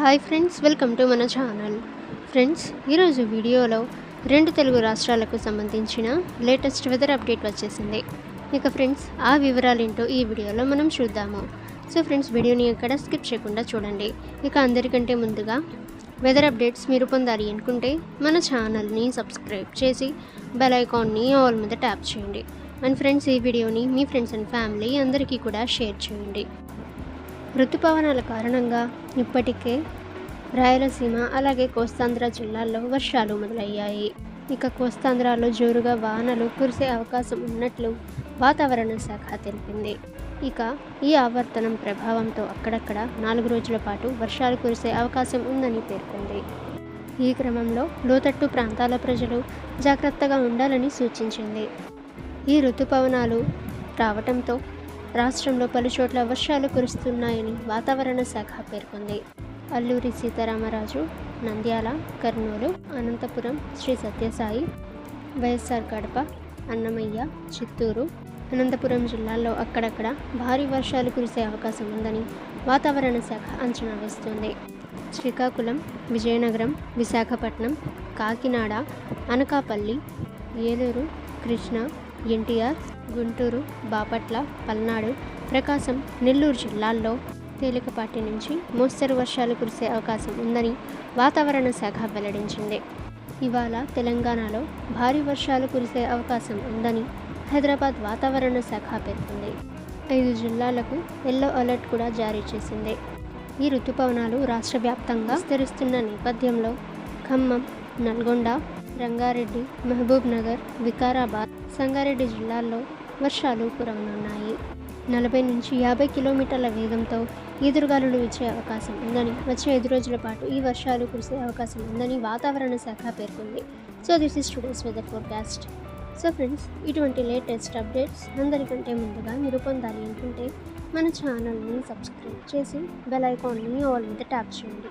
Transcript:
Hi friends welcome to మన channel friends ఈరోజు వీడియోలో రెండు తెలుగు రాష్ట్రాలకు సంబంధించిన లేటెస్ట్ వెదర్ అప్డేట్ వచ్చేసింది. ఇక ఫ్రెండ్స్ ఆ వివరాలు ఏంటో ఈ వీడియోలో మనం చూద్దాము. సో ఫ్రెండ్స్ వీడియోని ఎక్కడ స్కిప్ చేయకుండా చూడండి. ఇక అందరికంటే ముందుగా వెదర్ అప్డేట్స్ మీరు పొందాలి అనుకుంటే మన ఛానల్ని సబ్స్క్రైబ్ చేసి బెల్ ఐకాన్ని ఆల్ మీద ట్యాప్ చేయండి. అండ్ ఫ్రెండ్స్ ఈ వీడియోని మీ ఫ్రెండ్స్ అండ్ ఫ్యామిలీ అందరికీ కూడా షేర్ చేయండి. ఋతుపవనాల కారణంగా ఇప్పటికే రాయలసీమ అలాగే కోస్తాంధ్ర జిల్లాల్లో వర్షాలు మొదలయ్యాయి. ఇక కోస్తాంధ్రలో జోరుగా వానలు కురిసే అవకాశం ఉన్నట్లు వాతావరణ శాఖ తెలిపింది. ఇక ఈ ఆవర్తనం ప్రభావంతో అక్కడక్కడ నాలుగు రోజుల పాటు వర్షాలు కురిసే అవకాశం ఉందని పేర్కొంది. ఈ క్రమంలో లోతట్టు ప్రాంతాల ప్రజలు జాగ్రత్తగా ఉండాలని సూచించింది. ఈ ఋతుపవనాలు రావటంతో రాష్ట్రంలో పలుచోట్ల వర్షాలు కురుస్తున్నాయని వాతావరణ శాఖ పేర్కొంది. అల్లూరి సీతారామరాజు నంద్యాల కర్నూలు అనంతపురం శ్రీ సత్యసాయి వైఎస్ఆర్ కడప అన్నమయ్య చిత్తూరు అనంతపురం జిల్లాల్లో అక్కడక్కడ భారీ వర్షాలు కురిసే అవకాశం ఉందని వాతావరణ శాఖ అంచనా వేస్తోంది. శ్రీకాకుళం విజయనగరం విశాఖపట్నం కాకినాడ అనకాపల్లి ఏలూరు కృష్ణా ఎన్టీఆర్ గుంటూరు బాపట్ల పల్నాడు ప్రకాశం నెల్లూరు జిల్లాల్లో తేలికపాటి నుంచి మోస్తరు వర్షాలు కురిసే అవకాశం ఉందని వాతావరణ శాఖ వెల్లడించింది. ఇవాళ తెలంగాణలో భారీ వర్షాలు కురిసే అవకాశం ఉందని హైదరాబాద్ వాతావరణ శాఖ పేర్కొంది. ఐదు జిల్లాలకు ఎల్లో అలర్ట్ కూడా జారీ చేసింది. ఈ ఋతుపవనాలు రాష్ట్ర వ్యాప్తంగా విస్తరిస్తున్న నేపథ్యంలో ఖమ్మం నల్గొండ రంగారెడ్డి మహబూబ్ నగర్ వికారాబాద్ సంగారెడ్డి జిల్లాల్లో వర్షాలు కురవనున్నాయి. నలభై నుంచి యాభై కిలోమీటర్ల వేగంతో ఈదురుగాలులు ఇచ్చే అవకాశం ఉందని వచ్చే ఐదు రోజుల పాటు ఈ వర్షాలు కురిసే అవకాశం ఉందని వాతావరణ శాఖ పేర్కొంది. So this is today's weather forecast. So friends ఇటువంటి లేటెస్ట్ అప్డేట్స్ అందరికంటే ముందుగా మీరు పొందాలి అనుకుంటే మన ఛానల్ని సబ్స్క్రైబ్ చేసి బెల్ ఐకాన్ని ఆల్ మీద ట్యాప్ చేయండి.